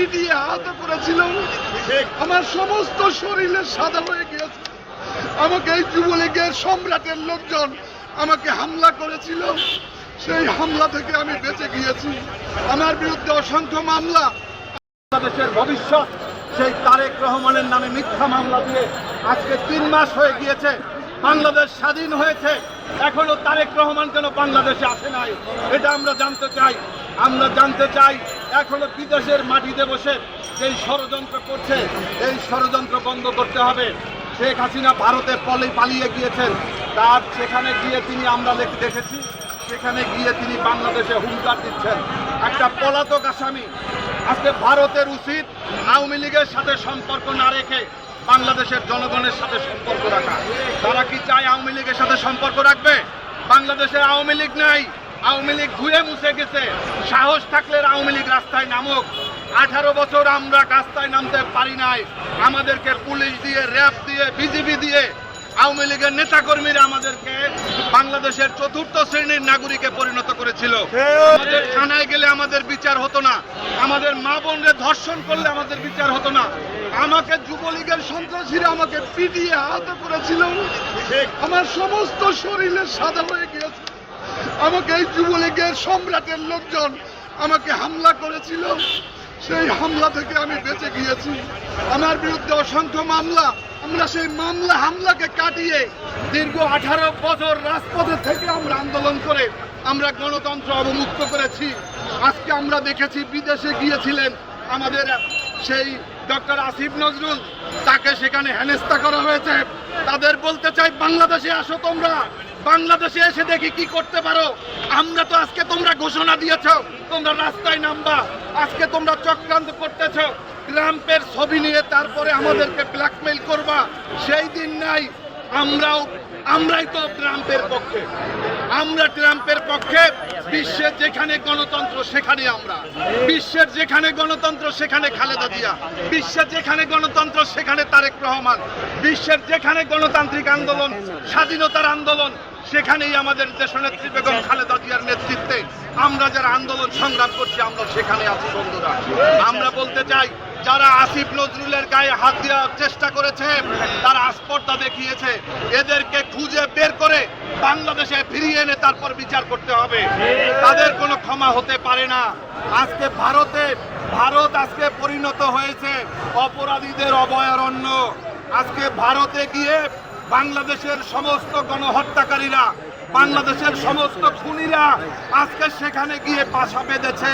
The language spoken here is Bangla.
পিটিয়ে আহত করেছিল আমার সমস্ত শরীরে সাদা হয়ে গিয়েছে। আমাকে এই যুবলীগের সম্রাটের লোকজন আমাকে হামলা করেছিল। সেই হামলা থেকে আমি বেঁচে গিয়েছি। আমার বিরুদ্ধে অসংখ্য মামলা। বাংলাদেশের ভবিষ্যৎ, সেই তারেক রহমানের নামে মিথ্যা মামলা দিয়ে আজকে তিন মাস হয়ে গিয়েছে। বাংলাদেশ স্বাধীন হয়েছে। এখনও তারেক রহমান কেন বাংলাদেশে আসে নাই? এটা আমরা জানতে চাই। আমরা জানতে চাই এখনও বিদেশের মাটিতে বসে যেই ষড়যন্ত্র করছে এই ষড়যন্ত্র বন্ধ করতে হবে, শেখ হাসিনা ভারতে পলে পালিয়ে গিয়েছেন। তার সেখানে গিয়ে তিনি আমরা দেখেছি, সেখানে গিয়ে তিনি বাংলাদেশে হুঙ্কার দিচ্ছেন। একটা পলাতক আসামি আজকে ভারতের উচিত আওয়ামী লীগের সাথে সম্পর্ক না রেখে বাংলাদেশের জনগণের সাথে সম্পর্ক রাখা। তারা কি চায় আওয়ামী লীগের সাথে সম্পর্ক রাখবে? বাংলাদেশে আওয়ামী লীগ নাই। আওয়ামী লীগ ধুয়ে মুছে গেছে। সাহস থাকলে আওয়ামী লীগ রাস্তায় নামুক। আঠারো বছর আমরা রাস্তায় নামতে পারি নাই। আমাদেরকে পুলিশ দিয়ে, র্যাব দিয়ে, বিজিবি দিয়ে, আওয়ামী লীগের নেতাকর্মীরা আমাদেরকে বাংলাদেশের চতুর্থ শ্রেণির নাগরিকে পরিণত করেছিল। আমাদের থানায় গেলে আমাদের বিচার হতো না। আমাদের মা বোনরে ধর্ষণ করলে আমাদের বিচার হতো না। আমাকে যুবলীগের সন্ত্রাসীরা আমাকে পিটিয়ে আহত করেছিল। আমার সমস্ত শরীরে সাদা হয়ে গিয়েছে। আমাকে এই যুবলীগের সম্রাটের লোকজন আমাকে হামলা করেছিল। সেই হামলা থেকে আমি বেঁচে গিয়েছি। আমার বিরুদ্ধে অসংখ্য মামলা। আমরা সেই মামলা হামলাকে কাটিয়ে দীর্ঘ আঠারো বছর রাজপথে থেকে আমরা আন্দোলন করে আমরা গণতন্ত্র অবমুক্ত করেছি। আজকে আমরা দেখেছি বিদেশে গিয়েছিলেন আমাদের সেই ডক্টর আসিফ নজরুল। তাকে সেখানে হেনেস্তা করা হয়েছে। তাদের বলতে চাই, বাংলাদেশে আসো তোমরা। বাংলাদেশে এসে দেখি কি করতে পারো। আমরা তো আজকে তোমরা ঘোষণা দিয়েছ, তোমরা রাস্তায় নামবা। আজকে তোমরা চক্রান্ত করতেছ। ট্রাম্পের ছবি নিয়ে তারপরে আমাদেরকে ব্ল্যাকমেইল করবা। সেই দিন নাই আমরাও, আমরাই তো ট্রাম্পের পক্ষে। আমরা ট্রাম্পের পক্ষে, বিশ্বের যেখানে গণতন্ত্র, সেখানে আমরা। বিশ্বের যেখানে গণতন্ত্র, সেখানে খালেদা জিয়া। বিশ্বের যেখানে গণতন্ত্র, সেখানে তারেক রহমান। বিশ্বের যেখানে গণতান্ত্রিক আন্দোলন, স্বাধীনতার আন্দোলন, সেখানেই আমাদের দেশনেত্রী বেগম খালেদা জিয়ার নেতৃত্বে আমরা যারা আন্দোলন সংগ্রাম করছি, আমরা সেখানে আছি, বন্ধুরা। আমরা বলতে চাই যারা আসিফ নজরুলের গায়ে হাত দেওয়ার চেষ্টা করেছে, তারা আস্পর্ধা দেখিয়েছে। এদেরকে খুঁজে বের করে বাংলাদেশে ফিরিয়ে এনে তারপর বিচার করতে হবে। তাদের কোনো ক্ষমা হতে পারে না। আজকে ভারতে, ভারত আজকে পরিণত হয়েছে। অপরাধীদের অভয়ারণ্য। আজকে ভারতে গিয়ে বাংলাদেশের সমস্ত গণহত্যাকারীরা, বাংলাদেশের সমস্ত খুনিরা আজকে সেখানে গিয়ে পাশা বেঁধেছে।